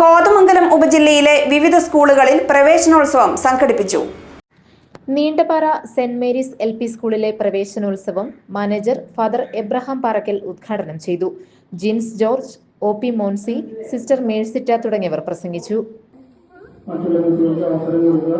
കോതമംഗലം ഉപജില്ലയിലെ വിവിധ സ്കൂളുകളിൽ പ്രവേശനോത്സവം സംഘടിപ്പിച്ചു. Neendapara saint Mary's L P സ്കൂളിലെ പ്രവേശനോത്സവം മാനേജർ ഫാദർ എബ്രഹാം പാറക്കൽ ഉദ്ഘാടനം ചെയ്തു. Jins George O P Moncy sister Mercitta തുടങ്ങിയവർ പ്രസംഗിച്ചു. മറ്റുള്ള കുട്ടികൾക്ക് അവസരം കൊടുക്കുക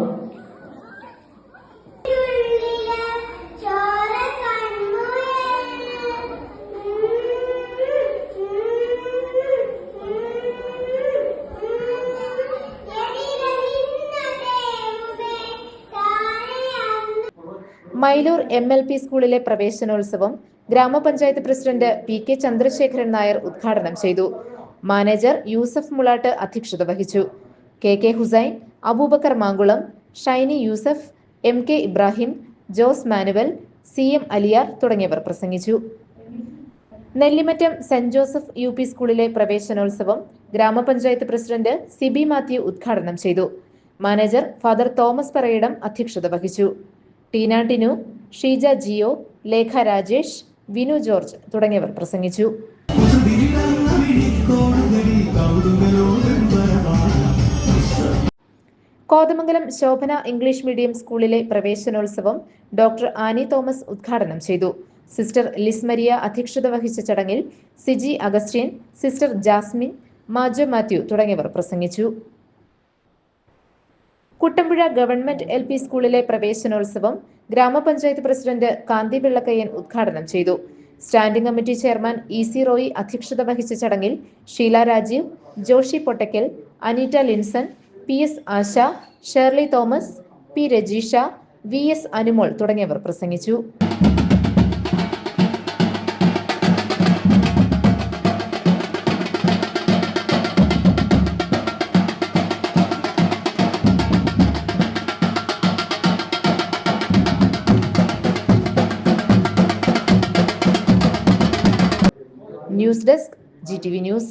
മൈലൂർ എം എൽ പി സ്കൂളിലെ പ്രവേശനോത്സവം ഗ്രാമപഞ്ചായത്ത് president P K Chandrasekharan Nair ഉദ്ഘാടനം ചെയ്തു. മാനേജർ യൂസഫ് മുളാട്ട് അധ്യക്ഷത വഹിച്ചു. K K Hussain Abubakar Mankulam Shiny Yusuf M K Ibrahim Jose Manuel C M Aliyar തുടങ്ങിയവർ പ്രസംഗിച്ചു. Nellimattam saint Joseph U P സ്കൂളിലെ പ്രവേശനോത്സവം ഗ്രാമപഞ്ചായത്ത് പ്രസിഡന്റ് സിബി മാത്യു ഉദ്ഘാടനം ചെയ്തു. മാനേജർ ഫാദർ തോമസ് പറയിടം അധ്യക്ഷത വഹിച്ചു. ടീന ടിനു ഷീജ ജിയോ ലേഖ രാജേഷ് വിനു ജോർജ് തുടങ്ങിയവർ പ്രസംഗിച്ചു. കോതമംഗലം ശോഭന ഇംഗ്ലീഷ് മീഡിയം സ്കൂളിലെ പ്രവേശനോത്സവം ഡോക്ടർ ആനി തോമസ് ഉദ്ഘാടനം ചെയ്തു. സിസ്റ്റർ ലിസ്മരിയ അധ്യക്ഷത വഹിച്ച ചടങ്ങിൽ സിജി അഗസ്റ്റ്യൻ സിസ്റ്റർ ജാസ്മിൻ മാജോ മാത്യു തുടങ്ങിയവർ പ്രസംഗിച്ചു. കുട്ടമ്പുഴ ഗവൺമെന്റ് എൽ പി സ്കൂളിലെ പ്രവേശനോത്സവം ഗ്രാമപഞ്ചായത്ത് പ്രസിഡന്റ് കാന്തി വെള്ളക്കയ്യൻ ഉദ്ഘാടനം ചെയ്തു. Standing committee chairman E C Roy അധ്യക്ഷത വഹിച്ച ചടങ്ങിൽ Sheela Rajeev Joshy Pottakkal Anitta Linson P S Asha Shirley Thomas P Rajeesha V S Anumol തുടങ്ങിയവർ പ്രസംഗിച്ചു. News desk G T V news